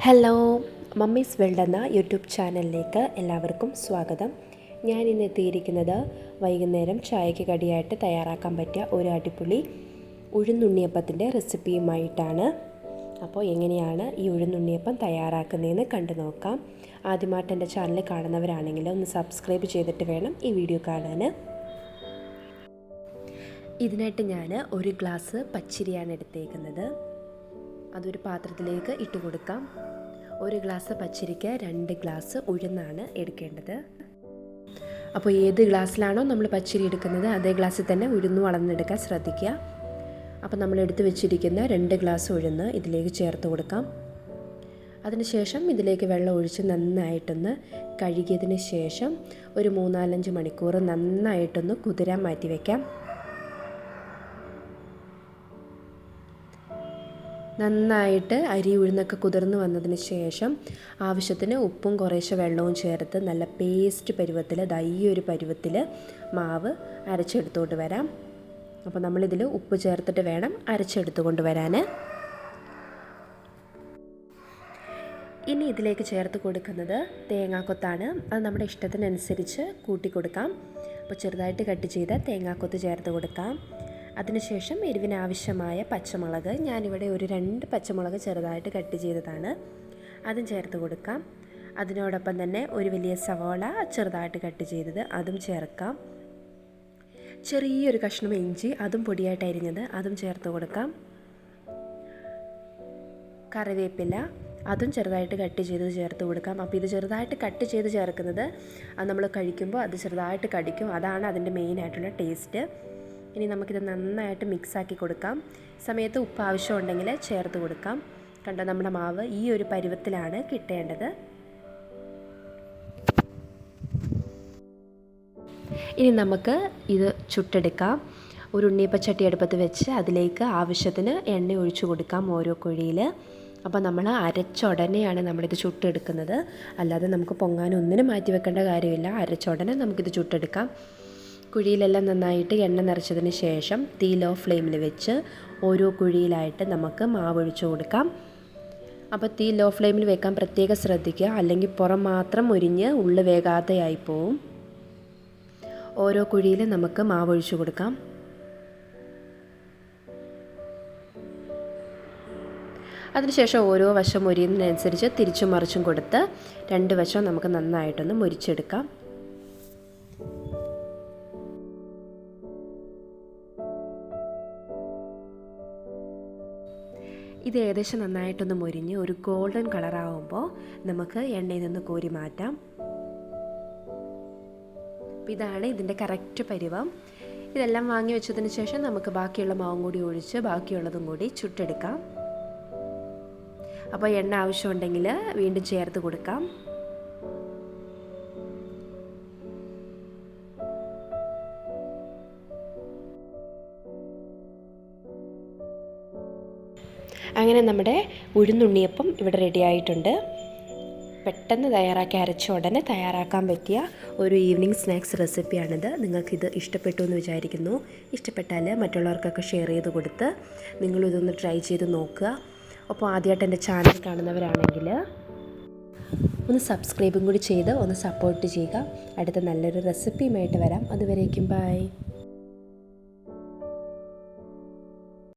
Hello mummies world എന്ന YouTube ചാനലിലേക്ക് എല്ലാവർക്കും സ്വാഗതം. ഞാൻ ഇന്ന് എത്തിയിരിക്കുന്നത് വൈകുന്നേരം ചായയ്ക്ക് കടിയായിട്ട് തയ്യാറാക്കാൻ പറ്റിയ ഒരു അടിപൊളി ഉഴുന്നുണ്ണിയപ്പത്തിന്റെ റെസിപ്പിയുമായിട്ടാണ്. അപ്പോൾ എങ്ങനെയാണ് ഈ ഉഴുന്നുണ്ണിയപ്പം തയ്യാറാക്കുന്നതെന്ന് കണ്ടു നോക്കാം. ആദ്യമായിട്ട് എന്റെ ചാനൽ കാണുന്നവരാണെങ്കിൽ ഒന്ന് സബ്സ്ക്രൈബ് ചെയ്തിട്ട് വേണം ഈ വീഡിയോ കാണാൻ. ഇതിനായിട്ട് ഞാൻ ഒരു ഗ്ലാസ് പച്ചരിയാണ് എടുത്തേക്കുന്നത്. അതൊരു പാത്രത്തിലേക്ക് ഇട്ട് കൊടുക്കാം. ഒരു ഗ്ലാസ് പച്ചരിക്ക് രണ്ട് ഗ്ലാസ് ഉഴുന്നാണ് എടുക്കേണ്ടത്. അപ്പോൾ ഏത് ഗ്ലാസ്സിലാണോ നമ്മൾ പച്ചരി എടുക്കുന്നത് അതേ ഗ്ലാസ്സിൽ തന്നെ ഉഴുന്ന് വളർന്നെടുക്കാൻ ശ്രദ്ധിക്കുക. അപ്പോൾ നമ്മൾ എടുത്ത് വെച്ചിരിക്കുന്ന രണ്ട് ഗ്ലാസ് ഉഴുന്ന് ഇതിലേക്ക് ചേർത്ത് കൊടുക്കാം. അതിനുശേഷം ഇതിലേക്ക് വെള്ളം ഒഴിച്ച് നന്നായിട്ടൊന്ന് കഴുകിയതിന് ശേഷം ഒരു മൂന്നാലഞ്ച് മണിക്കൂർ നന്നായിട്ടൊന്ന് കുതിരാൻ മാറ്റി വയ്ക്കാം നന്നായിട്ട് അരി ഉഴുന്നൊക്കെ കുതിർന്ന് വന്നതിന് ശേഷം ആവശ്യത്തിന് ഉപ്പും കുറേശ്ശെ വെള്ളവും ചേർത്ത് നല്ല പേസ്റ്റ് പരുവത്തിൽ ഈ ഒരു പരുവത്തിൽ മാവ് അരച്ചെടുത്തുകൊണ്ട് വരാം. അപ്പോൾ നമ്മളിതിൽ ഉപ്പ് ചേർത്തിട്ട് വേണം അരച്ചെടുത്തുകൊണ്ട് വരാൻ ഇനി ഇതിലേക്ക് ചേർത്ത് കൊടുക്കുന്നത് തേങ്ങാക്കൊത്താണ്. അത് നമ്മുടെ ഇഷ്ടത്തിനനുസരിച്ച് കൂട്ടി കൊടുക്കാം. അപ്പോൾ ചെറുതായിട്ട് കട്ട് ചെയ്ത തേങ്ങാക്കൊത്ത് ചേർത്ത് കൊടുക്കാം. അതിനുശേഷം എരിവിനാവശ്യമായ പച്ചമുളക് ഞാനിവിടെ ഒരു രണ്ട് പച്ചമുളക് ചെറുതായിട്ട് കട്ട് ചെയ്തതാണ്. അതും ചേർത്ത് കൊടുക്കാം. അതിനോടൊപ്പം തന്നെ ഒരു വലിയ സവാള ചെറുതായിട്ട് കട്ട് ചെയ്തത് അതും ചേർക്കാം. ചെറിയൊരു കഷ്ണം ഇഞ്ചി അതും പൊടിയായിട്ട് അരിഞ്ഞത് അതും ചേർത്ത് കൊടുക്കാം. കറിവേപ്പില അതും ചെറുതായിട്ട് കട്ട് ചെയ്ത് ചേർത്ത് കൊടുക്കാം. അപ്പോൾ ഇത് ചെറുതായിട്ട് കട്ട് ചെയ്ത് ചേർക്കുന്നത് നമ്മൾ കഴിക്കുമ്പോൾ അത് ചെറുതായിട്ട് കടിക്കും. അതാണ് അതിന്റെ മെയിനായിട്ടുള്ള ടേസ്റ്റ്. ഇനി നമുക്കിത് നന്നായിട്ട് മിക്സാക്കി കൊടുക്കാം. സമയത്ത് ഉപ്പ് ആവശ്യമുണ്ടെങ്കിൽ ചേർത്ത് കൊടുക്കാം. കണ്ടോ നമ്മുടെ മാവ് ഈ ഒരു പരുവത്തിലാണ് കിട്ടേണ്ടത്. ഇനി നമുക്ക് ഇത് ചുട്ടെടുക്കാം. ഒരു ഉണ്ണിയപ്പച്ചട്ടി അടുപ്പത്ത് വെച്ച് അതിലേക്ക് ആവശ്യത്തിന് എണ്ണ ഒഴിച്ചു കൊടുക്കാം ഓരോ കുഴിയിൽ അപ്പോൾ നമ്മൾ അരച്ചുടനെയാണ് നമ്മളിത് ചുട്ടെടുക്കുന്നത്. അല്ലാതെ നമുക്ക് പൊങ്ങാനൊന്നിനും മാറ്റി വെക്കേണ്ട കാര്യമില്ല അരച്ചുടനെ നമുക്കിത് ചുട്ടെടുക്കാം. കുഴിയിലെല്ലാം നന്നായിട്ട് എണ്ണ നിറച്ചതിന് ശേഷം തീ ലോ ഫ്ലെയിമിൽ വെച്ച് ഓരോ കുഴിയിലായിട്ട് നമുക്ക് മാവ് ഒഴിച്ചു കൊടുക്കാം. അപ്പോൾ തീ ലോ ഫ്ലെയിമിൽ വെക്കാൻ പ്രത്യേകം ശ്രദ്ധിക്കുക. അല്ലെങ്കിൽ പുറം മാത്രം മുരിഞ്ഞ് ഉള്ളു വേകാതെയായി പോവും. ഓരോ കുഴിയിൽ നമുക്ക് മാവ് ഒഴിച്ചു കൊടുക്കാം അതിനുശേഷം ഓരോ വശം മുരിയുന്നതിനനുസരിച്ച് തിരിച്ചും മറിച്ചും കൊടുത്ത് രണ്ട് വശം നമുക്ക് നന്നായിട്ടൊന്ന് മുരിച്ചെടുക്കാം. ഇത് ഏകദേശം നന്നായിട്ടൊന്ന് മുരിഞ്ഞ് ഒരു ഗോൾഡൻ കളറാവുമ്പോൾ നമുക്ക് എണ്ണയിൽ നിന്ന് കോരി മാറ്റാം. ഇതാണ് ഇതിന്റെ കറക്റ്റ് പരിവം. ഇതെല്ലാം വാങ്ങി വെച്ചതിന് ശേഷം നമുക്ക് ബാക്കിയുള്ള മാവും കൂടി ഒഴിച്ച് ബാക്കിയുള്ളതും കൂടി ചുട്ടെടുക്കാം. അപ്പോൾ എണ്ണ ആവശ്യമുണ്ടെങ്കിൽ വീണ്ടും ചേർത്ത് കൊടുക്കാം. അങ്ങനെ നമ്മുടെ ഉഴുന്നുണ്ണിയപ്പം ഇവിടെ റെഡി ആയിട്ടുണ്ട്. പെട്ടെന്ന് തയ്യാറാക്കി അരച്ച ഉടനെ തയ്യാറാക്കാൻ പറ്റിയ ഒരു ഈവനിങ് സ്നാക്സ് റെസിപ്പിയാണിത് നിങ്ങൾക്കിത് ഇഷ്ടപ്പെട്ടു എന്ന് വിചാരിക്കുന്നു. ഇഷ്ടപ്പെട്ടാൽ മറ്റുള്ളവർക്കൊക്കെ ഷെയർ ചെയ്ത് കൊടുത്ത് നിങ്ങളിതൊന്ന് ട്രൈ ചെയ്ത് നോക്കുക. അപ്പോൾ ആദ്യമായിട്ട് എന്റെ ചാനൽ കാണുന്നവരാണെങ്കിൽ ഒന്ന് സബ്സ്ക്രൈബും കൂടി ചെയ്ത് ഒന്ന് സപ്പോർട്ട് ചെയ്യുക. അടുത്ത നല്ലൊരു റെസിപ്പിയുമായിട്ട് വരാം. അതുവരേക്കും ബൈ